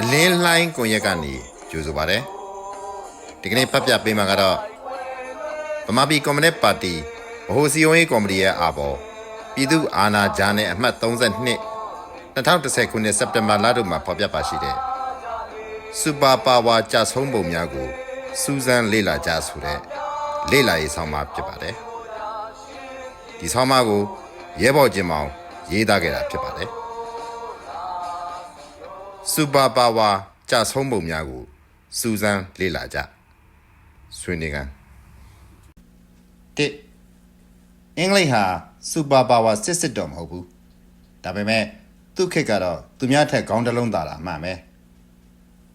အလင်းလှိုင်းကွန်ရက်ကနေကြိုဆိုပါတယ်ဒီကနေ့ဖတ်ပြပေးမှာကတော့ဗမာပြည်ကွန်မြူနစ်ပါတီဗဟိုစီယုံရေးကော်မတီရဲ့အာဘော်ပြည်သူ့အာဏာကြားနဲ့အမှတ်32 2010ခုနှစ်စက်တင်ဘာလတို့မှာဖော်ပြပါရှိတဲ့စူပါပါဝါကြဆုံးပုံများကိုစူးစမ်းလေ့လာကြဆိုတဲ့လေ့လာရေးဆောင်းပါဖြစ်ပါတယ် ဒီဆောင်းပါကိုရဲဘော်ကျင်မောင်ရေးသားခဲ့တာဖြစ်ပါတယ်စူပါပါဝါကြဆုံးပုံများကိုစူးစမ်းလေ့လာကြဆွေးနွေးကန်တစ်အင်္ဂလိပ်ဟာစူပါပါဝါစစ်စစ်တော့မဟုတ်ဘူးဒါပေမဲ့သူ့ခေတ်ကတော့သူများထက်ခေါင်းတစ်လုံးသာတာမှန်ပဲ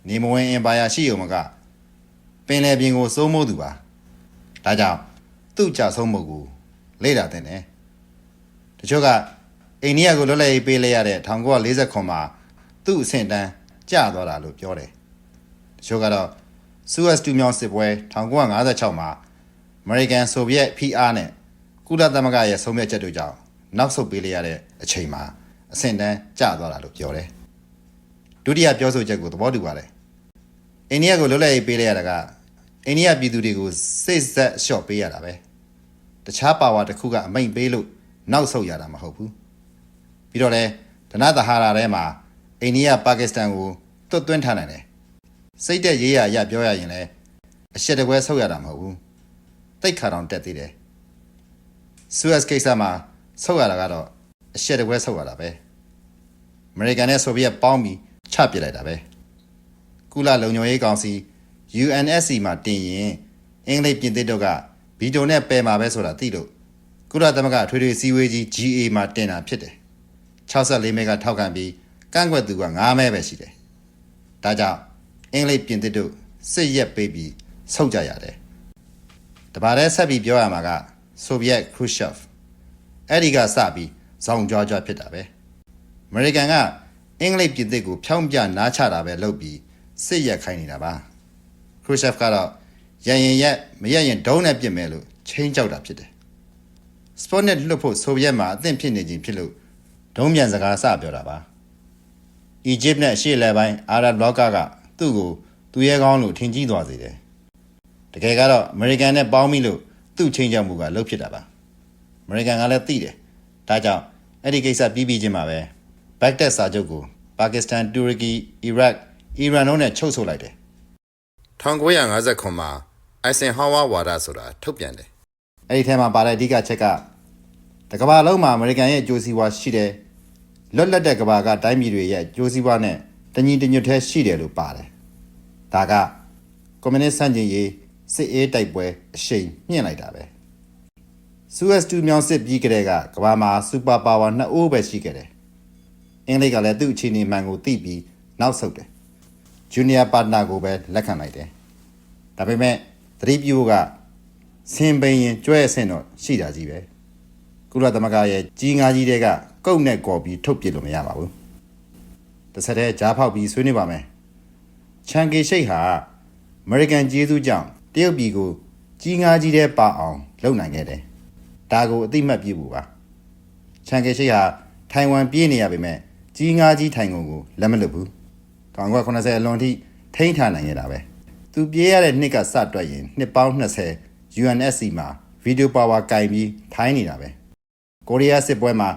နေမဝင်အင်ပါယာရှိုံမကပင်လယ်ပြင်ကိုစိုးမိုးသူပါဒါကြောင့်သူ့ကြဆုံးပုံကို လေ့လာတဲ့တယ်တချို့ကအိန္ဒိယကိုလွတ်လပ်ရေးပေးလိုက်ရတဲ့1940ခုမှာသူ့အဆင့်တန်းကျသွားတာလို့ပြောတယ်။တချို့ကတော့စူအက်စ်တူမြောင်းစစ်ပွဲ1956မှာအမေရိကန်ဆိုဗီယက် PR နဲ့ကုလသမဂ္ဂရဲ့ဆုံးဖြတ်ချက်တို့ကြောင့်နောက်ဆုတ်ပေးလိုက်ရတဲ့အချိန်မှာအဆင့်တန်းကျသွားတာလို့ပြောတယ်။ဒုတိယပြောဆိုချက်ကိုသဘောတူပါတယ်။အိန္ဒိယကိုလွတ်လပ်ရေးပေးလိုက်ရတာကအိန္ဒိယပြည်သူတွေကိုစိတ်ဆက်လျှော့ပေးရတာပဲ။ တခြားပါဝါတစ်ခုကအမိန်ပေးလို့နောက်ဆုတ်ရတာမဟုတ်ဘူး။ပြီးတော့လဲဒနသဟာရာထဲမှာအိန္ဒိယပါကစ္စတန်ကိုတွတ်သွင်းထားနိုင်တယ်စိတ်သက်ရေးရရပြောရရင်လည်းအရှက်တကွဲဆုတ်ရတာမဟုတ်ဘူးတိတ်ခါတောင်တက်သေးတယ်ဆူအက်ကိစ္စမှာဆုတ်ရတာကတော့အရှက်တကွဲဆုတ်ရတာပဲအမေရိကန်နဲ့ဆိုဗီယက်ပေါင်းပြီးချပစ်လိုက်တာပဲကုလလုံခြုံရေးကောင်စီ UNSC မှာတင်ရင်အင်္ဂလိပ်ပြင်သစ်တို့က ဗီတိုနဲ့ပယ်မှာပဲဆိုတာသိလို့ကုလသမဂ္ဂအထွေထွေစည်းဝေးကြီး GA မှာတင်တာဖြစ်တယ်64မဲကထောက်ခံပြီးကန့်ကွက်သူက9မဲပဲရှိတယ်။ဒါကြောင့်အင်္ဂလိပ်ပြင်သစ်တို့စစ်ရက်ပေးပြီးဆုတ်ကြရတယ်။တပါးတည်းဆက်ပြီးပြောရမှာကဆိုဗီယက်ခရုရှေ့ဖ်အဲ့ဒီကစပြီးဇောင်ကြွားကြွားဖြစ်တာပဲ။အမေရိကန်ကအင်္ဂလိပ်ပြင်သစ်ကိုဖြောင်းပြနားချတာပဲလုပ်ပြီးစစ်ရက်ခိုင်းနေတာပါ။ခရုရှေ့ဖ်ကတော့ ရန်ရင်ရက်မရက်ရင်ဒုံးနဲ့ပြစ်မယ်လို့ချင်းကြောက်တာဖြစ်တယ်။စပွန်နက်လွတ်ဖို့ဆိုဗီယက်မှာအသင့်ဖြစ်နေခြင်းဖြစ်လို့ဒုံးမြန်စကားစပြောတာပါ။အီဂျစ်နဲ့အရှေ့အလယ်ပိုင်းအာရပ်လောကကသူ့ကိုသူရဲကောင်းလို့ထင်ကြီးသွားစေတယ်။တကယ်ကတော့အမေရိကန်နဲ့ပေါင်းပြီးလို့သူ့ချင်းချောက်မှုကလှုပ်ဖြစ်တာပါ။အမေရိကန်ကလည်းသိတယ်။ဒါကြောင့်အဲ့ဒီကိစ္စပြီးပြီးချင်းမှာပဲဘက်တက်စာချုပ်ကိုပါကစ္စတန်၊တူရကီ၊အီရတ်၊အီရန်တို့နဲ့ချုပ်ဆိုလိုက်တယ်။1959မှာ အိုင်ဆင်ဟောဝါဝါဒဆိုတာထုတ်ပြန်တယ်။အဲ့ဒီထဲမှာပါတဲ့အဓိကချက်ကတကမ္ဘာလုံးမှာအမေရိကန်ရဲ့အကျိုးစီးပွားရှိတယ်လွတ်လပ်တဲ့ကမ္ဘာကတိုင်းပြည်တွေရဲ့အကျိုးစီးပွားနဲ့တညီတညွတ်ထဲရှိတယ်လို့ပါတယ်။ဒါကကွန်မြူနစ်စန့်ကျင်ရေးစစ်အေးတိုက်ပွဲအရှိန်မြင့်လိုက်တာပဲ။ Suez 2မြောင်စစ်ပြီးကြတဲ့ကကမ္ဘာမှာစူပါပါဝါနှစ်အိုးပဲရှိခဲ့တယ်။အင်္ဂလိပ်ကလည်းသူ့အခြေအနေမှန်ကိုသိပြီးနောက်ဆုတ်တယ်။ Junior partner ကိုပဲလက်ခံလိုက်တယ်။ဒါပေမဲ့ သတိပြုဖို့ကဆင်ပိန်ရင်ကျွဲအဆင့်တော့ရှိတာကြီးပဲ။ကုလသမဂ္ဂရဲ့ကြီးငါးကြီးတွေကကုတ်နဲ့ကော်ပြီးထုတ်ပြလို့မရပါဘူးတစ်ဆက်တည်းကြားဖောက်ပြီးဆွေးနွေးပါမယ်ချန်ကေရှိတ်ဟာအမေရိကန်ကျေးဇူးကြောင့်တရုတ်ပြည်ကိုကြီးငါးကြီးတဲ့ပါအောင်လုပ်နိုင်ခဲ့တယ်ဒါကိုအသိမှတ်ပြုဖို့ပါချန်ကေရှိတ်ဟာထိုင်ဝမ်ပြည်နေရပေမဲ့ကြီးငါးကြီးထိုင်ကုန်ကိုလက်မလွတ်ဘူး1980အလွန်ထိထိန်းထားနိုင်ရတာပဲ သူပြေးရတဲ့နှစ်ကစတွက်ရင်နှစ်ပေါင်း20 UNSC မှာဗီဒီယိုပါဝါကင်ပြီးထိုင်းနေတာပဲကိုရီးယားစစ်ပွဲမှာ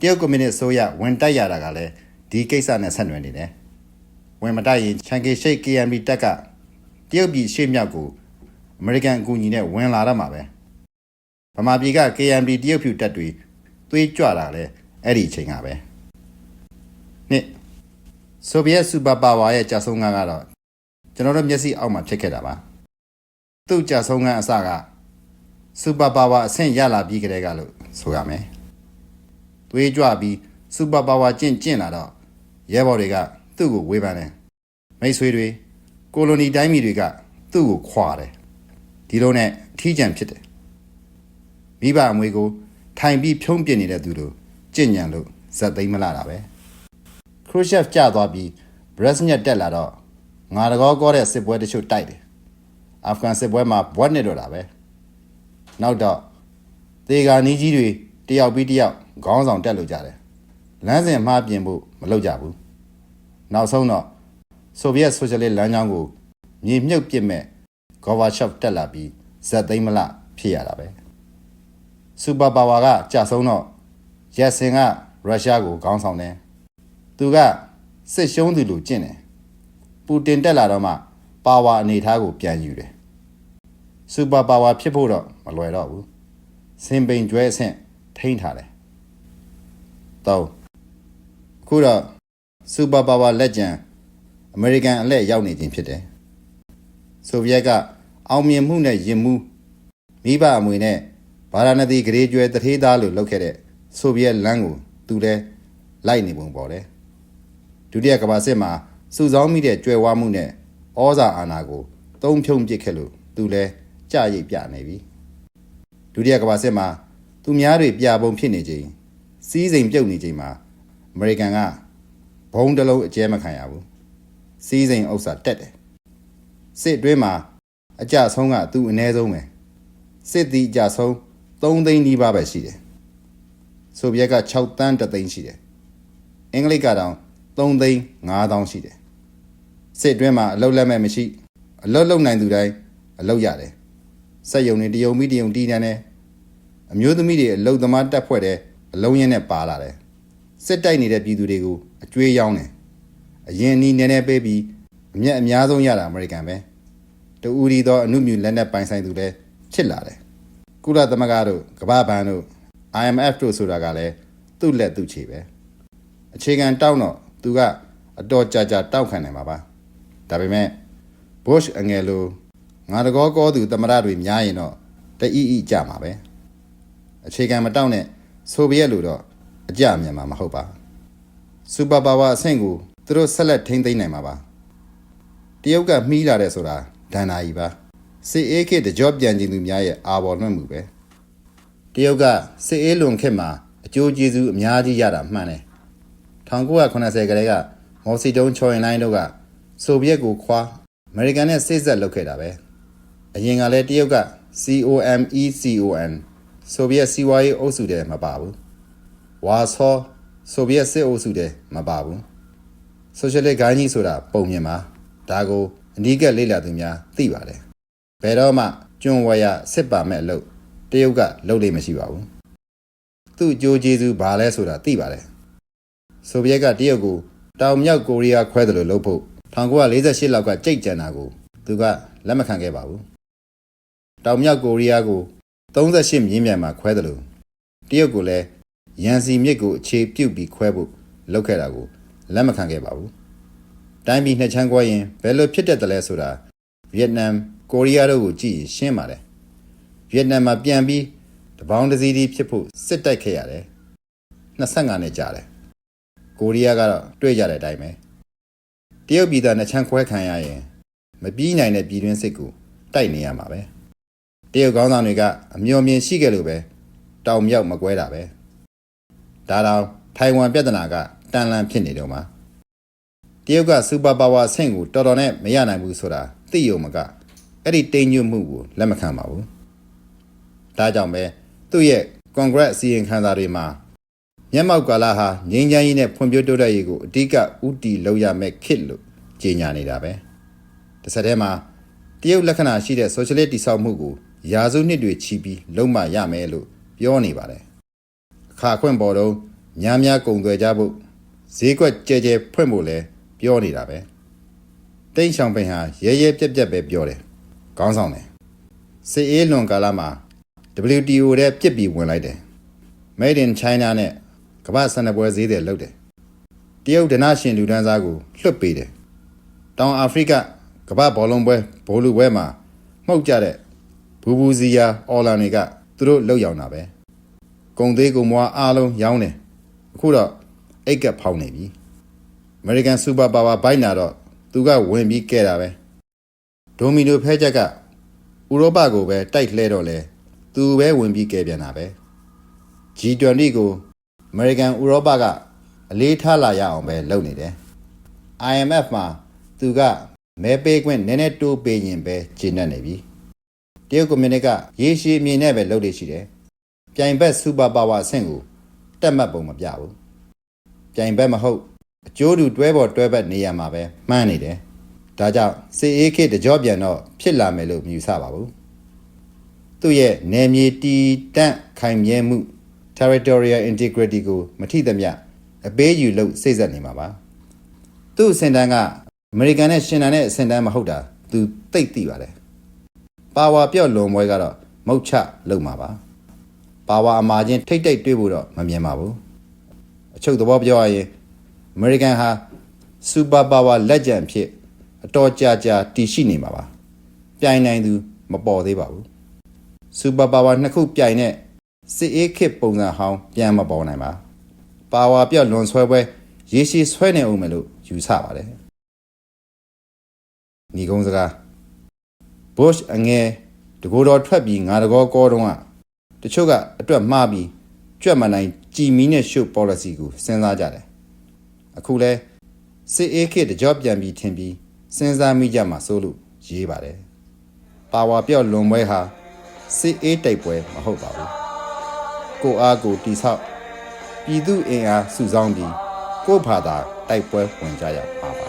တရုတ်ကွန်မြူနစ်အစိုးရဝင်တိုက်ရတာကလည်းဒီကိစ္စနဲ့ဆက်နွယ်နေတယ်။ဝင်မတိုက်ရင်ချန်ကေရှိတ် KMB တက်ကတရုတ်ပြည်ရှေ့မြောက်ကိုအမေရိကန်အကူအညီနဲ့ဝင်လာတော့မှာပဲ။ဗမာပြည်က KMB တရုတ်ဖြူတက်တွေသွေးကြွတာလဲအဲ့ဒီအချိန်ကပဲ။နှစ်ဆိုဗီယက်စူပါပါဝါရဲ့ကြာဆုံးငန်းကတော့ ကျွန်တော်တို့မျက်စိအောက်မှာဖြစ်ခဲ့တာပါ။သူ့ကြာဆုံးငန်းအစကစူပါပါဝါအဆင့်ရလာပြီးကြတဲ့ကလို့ဆိုရမယ်။သွေးကြွပြီးစူပါပါဝါကျင့်ကျင့်လာတော့ရဲဘော်တွေကသူ့ကိုဝေဖန်တယ်မိတ်ဆွေတွေကိုလိုနီတိုင်းပြည်တွေကသူ့ကိုခွာတယ်ဒီလိုနဲ့အထီးကျန်ဖြစ်တယ်မိဘအမွေကို ထိုင်ပြီးဖြုံးပြနေတဲ့သူတို့ကြင့်ညံလို့ဇက်သိမ်းမလာတာပဲခရုရှက်ကြသွားပြီးဘရက်စ်ညက်တက်လာတော့ ငါတကောကောတဲ့စစ်ပွဲတချို့တိုက်တယ်အာဖဂန်စစ်ပွဲမှာဘွက်နေတော့တာပဲနောက်တော့တသေဂာနီးကြီးတွေတယောက်ပြီးတယောက်ခေါင်းဆောင်တက်လို့ကြတယ်လမ်းစဉ်မှားပြင်ဖို့မလုပ်ကြဘူးနောက်ဆုံးတော့ဆိုဗီယက်ဆိုရှယ်လစ်လမ်းကြောင်းကိုမြေမြုပ်ပစ်မဲ့ဂေါ်ဘာချော့တက်လာပြီးဇက်သိမ်းမလဖြစ်ရတာပဲစူပါပါဝါကကြာဆုံးတော့ရက်စင်ကရုရှားကိုခေါင်းဆောင်တယ်သူကစစ်ရှုံးသူလူကျင့်တယ်ပူ တင်တက်လာတော့မှပါဝါအနေအထားကိုပြန်ယူတယ်စူပါပါဝါဖြစ်ဖို့တော့မလွယ်တော့ဘူးစင်ပိန်ကျွဲအဆင့်ထိန်းထားတယ်တော့အခုတော့စူပါပါဝါလက်ကျန်အမေရိကန်အလှည့်ရောက်နေခြင်းဖြစ်တယ်ဆိုဗီယက်ကအောင်မြင်မှုနဲ့ရင်မှုမိဘအမွေနဲ့ဗာရာဏသီဂရေကျွဲတထေးသားလို့လုပ်ခဲ့တဲ့ဆိုဗီယက်လမ်းကိုသူလည်းလိုက်နေပုံပေါ်တယ်ဒုတိယကမ္ဘာစစ်မှာ စုဆောင်းမိတဲ့ကြွယ်ဝမှုနဲ့ဩဇာအာဏာကိုသုံးဖြုံပစ်ခဲ့လို့သူလည်းကြာရိပ်ပြနေပြီဒုတိယကမ္ဘာစစ်မှာသူများတွေပြပုံဖြစ်နေချိန်စီးစိမ်ပြုတ်နေချိန်မှာအမေရိကန်ကဘုံတစ်လုံးအကျဲမခံရဘူးစီးစိမ်ဥစ္စာတက်တယ်စစ်အတွင်းမှာအကြဆုံးကသူ့အ ਨੇ ဆုံးပဲစစ်သည်အကြဆုံး3သိန်းနီးပါးပဲရှိတယ်ဆိုဗီယက်က6တန်း3သိန်းရှိတယ်အင်္ဂလိပ်ကတော့3သိန်း5000ရှိတယ် စစ်အတွင်းမှာအလုတ်လက်မဲ့မရှိအလုတ်လုံနိုင်သူတိုင်းအလုတ်ရတယ်စက်ယုံတွေတယုံမိတယုံတီးတန်းတယ်အမျိုးသမီးတွေအလုတ်သမားတက်ဖွဲ့တယ်အလုံးရင်းနဲ့ပါလာတယ်စစ်တိုက်နေတဲ့ပြည်သူတွေကိုအကျွေးရောင်းတယ်အရင်အနီးနည်းနည်းပေးပြီးအမျက်အများဆုံးရတာအမေရိကန်ပဲတူဦးဒီသောအမှုမြူလက်နက်ပိုင်ဆိုင်သူလည်းဖြစ်လာတယ်ကုလသမဂ္ဂတို့ကမ္ဘာဘဏ်တို့ IMF တို့ဆိုတာကလည်းသူ့လက်သူ့ချေပဲအခြေခံတောက်တော့သူကအတော်ကြာကြာတောက်ခံနေမှာပါ ဒါပေမဲ့ Bush အငယ်လိုငါတကောကောသူသမရတွေများရင်တော့တအီအီကြမှာပဲအခြေခံမတောက်နဲ့ဆိုဗီယက်လိုတော့အကြမြန်မှာမဟုတ်ပါစူပါပါဝါအဆင့်ကိုသူတို့ဆက်လက်ထိန်းသိမ်းနိုင်မှာပါတရုတ်ကမှီးလာတဲ့ဆိုတာဒဏ္ဍာကြီးပါစစ်အေးခေတ်တကြောပြန်ကျင်သူများရဲ့အာဘော်လွှင့်မှုပဲတရုတ်ကစစ်အေးလွန်ခေတ်မှာအကျိုးကျေးဇူးအများကြီးရတာမှန်တယ်1980ကလေးကမော်စီတုံးချော်ရင်လိုင်းတို့က ဆိုဗီယက်ကိုခွာအမေရိကန်နဲ့စိတ်ဆက်လုပ်ခဲ့တာပဲအရင်ကလည်းတရုတ်က COMECON ဆိုဗီယက်စီးပွားရေးအုပ်စုတည်းမပါဘူးဝါဆောဆိုဗီယက်စစ်အုပ်စုတည်းမပါဘူးဆိုရှယ်လစ်ဂိုင်းကြီးဆိုတာပုံမြင်ပါဒါကိုအနီးကပ်လေ့လာသူများသိပါတယ်ဘယ်တော့မှကျွန်းဝရစစ်ပါမဲ့အလုပ်တရုတ်ကလုပ်လို့မရှိပါဘူးသူ့အကျိုးကျေးဇူးဘာလဲဆိုတာသိပါတယ်ဆိုဗီယက်ကတရုတ်ကိုတောင်မြောက်ကိုရီးယားခွဲတယ်လို့လုပ်ဖို့ 1948လောက်ကကြိတ်ကြံတာကိုသူကလက်မခံခဲ့ပါဘူးတောင်မြောက်ကိုရီးယားကို38မြင်းမြန်မှာခွဲတယ်လို့တရုတ်ကိုလည်းရန်စီမြစ်ကိုအခြေပြုတ်ပြီးခွဲဖို့လုပ်ခဲ့တာကိုလက်မခံခဲ့ပါဘူးတိုင်းပြည်နှစ်ချမ်းကွဲရင်ဘယ်လိုဖြစ်တတ်တယ်လဲဆိုတာဗီယက်နမ်ကိုရီးယားတို့ကိုကြည့်ရင်ရှင်းပါတယ်ဗီယက်နမ်မှာပြန်ပြီးတပေါင်းတစ်စီးတီးဖြစ်ဖို့စစ်တိုက်ခဲ့ရတယ်25နှစ်ကြာတယ်ကိုရီးယားကတော့တွေ့ကြတဲ့အတိုင်းပဲ တရုတ်ပြည်သားနှစ်ချမ်းခွဲခံရရင်မပြီးနိုင်တဲ့ပြည်တွင်းစစ်ကိုတိုက်နေရမှာပဲတရုတ်ကောင်းဆောင်တွေကအမျော်မြင်ရှိခဲ့လို့ပဲတောင်မြောက်မကွဲတာပဲဒါတော့ထိုင်ဝမ်ပြဿနာကတန်လန်ဖြစ်နေတော့မှာတရုတ်ကစူပါပါဝါဆင့်ကိုတော်တော်နဲ့မရနိုင်ဘူးဆိုတာသိယုံမကအဲ့ဒီတိမ်ညွတ်မှုကိုလက်မခံပါဘူးဒါကြောင့်ပဲသူ့ရဲ့ကွန်ဂရက်အစည်းအဝေးခန်းစာတွေမှာမျက်မှောက်ကာလဟာငြိမ်းချမ်းရေးနဲ့ဖွံ့ဖြိုးတိုးတက်ရေးကိုအဓိကဥတီလုပ်ရမယ့်ခေတ်လို့ ကြေညာနေတာပဲတစ်ဆက်တည်းမှာတရုတ်လက္ခဏာရှိတဲ့ဆိုရှယ်လစ်တိဆောက်မှုကိုယာစုနှစ်တွေချီပြီးလုံးမရမယ်လို့ပြောနေပါတယ်အခါခွင့်ပေါ်တော့များများကုံသွယ်ကြဖို့ဈေးကွက်ကြဲကြဲဖွင့်ဖို့လဲပြောနေတာပဲတိန့်ဆောင်ပင်ဟာရဲရဲပြက်ပြက်ပဲပြောတယ်ခေါင်းဆောင်တယ်စစ်အေးလွန်ကာလမှာ WTO တဲ့ပြစ်ပြီးဝင်လိုက်တယ် Made in China နဲ့ကမ္ဘာစံနပွဲဈေးတယ်လုပ်တယ်တရုတ်ဒနာရှင်လူဒန်းစားကိုလွှတ်ပေးတယ် တောင်အာဖရိကကမ္ဘာဘောလုံးပွဲဘိုးလူပွဲမှာမှုတ်ကြတဲ့ဘူဘူဇီယာအော်လန်တွေကသူတို့လှုပ်ရောင်တာပဲဂုံသေးကုံမွားအားလုံးရောင်းတယ်အခုတော့အိတ်ကပ်ဖောင်းနေပြီအမေရိကန်စူပါပါဝါဘိုက်နာတော့သူကဝင်ပြီးကဲတာပဲဒိုမီနိုဖဲချက်ကဥရောပကိုပဲတိုက်လှဲတော့လဲသူပဲဝင်ပြီးကဲပြန်တာပဲ G20 ကိုအမေရိကန်ဥရောပကအလေးထားလာရအောင်ပဲလုပ်နေတယ် IMF မှာ သူကမဲပေးခွင့်နည်းနည်းတိုးပေးရင်ပဲကျဉ်းနေပြီတရုတ်ကွန်မြူနစ်ကရေရှည်အမြင်နဲ့ပဲလုပ်လို့ရှိတယ်ပြိုင်ဘက်စူပါပါဝါအဆင့်ကိုတက်မှတ်ပုံမပြဘူးပြိုင်ဘက်မဟုတ်အကျိုးတူတွဲပေါ်တွဲဘက်နေရမှာပဲမှန်းနေတယ်ဒါကြောင့်စေအေးခေတ်တကြောပြန်တော့ဖြစ်လာမယ်လို့မယူဆပါဘူးသူ့ရဲ့နယ်မြေတီတန့်ခိုင်မြဲမှု territorial integrity ကိုမထိသမျှအပေးယူလို့စိတ်ဆက်နေမှာပါသူ့အစင်တန်းက အမေရိကန်နဲ့ရှင်တန်တဲ့အစင်တန်းမဟုတ်တာသူသိသိပါတယ်ပါဝါပြော့လွန်ပွဲကတော့မုတ်ချလုံမှာပါပါဝါအမာချင်းထိတ်တိတ်တွေးဖို့တော့မမြင်ပါဘူးအချုပ်သဘောပြောရရင်အမေရိကန်ဟာစူပါပါဝါလက်ကျန်ဖြစ်အတော်ကြာကြာတည်ရှိနေမှာပါပြိုင်နိုင်သူမပေါ်သေးပါဘူးစူပါပါဝါနှစ်ခုပြိုင်တဲ့စစ်အေးခစ်ပုံစံဟောင်းပြန်မပေါ်နိုင်ပါပါဝါပြော့လွန်ဆွဲပွဲရေရှည်ဆွဲနေအောင်မယ်လို့ယူဆပါတယ် ညီကုန်းစကား Bush အငယ်တကိုယ်တော်ထွက်ပြီးငါတကောကောတုံးကတချို့ကအတွက်မှားပြီးကြွက်မနိုင်ကြည်မီနဲ့ရှုပ် policy ကိုစဉ်းစားကြတယ်အခုလဲစစ်အေးခေတ်တကြောပြန်ပြီးထင်ပြီးစဉ်းစားမိကြမှာစိုးလို့ရေးပါတယ်ပါဝါပြော့လွန်ပွဲဟာစစ်အေးတိုက်ပွဲမဟုတ်ပါဘူးကိုအားကိုတိဆောက်ပြည်သူအင်အားစုဆောင်းပြီးကိုယ့်ဘာသာတိုက်ပွဲဝင်ကြရပါပါ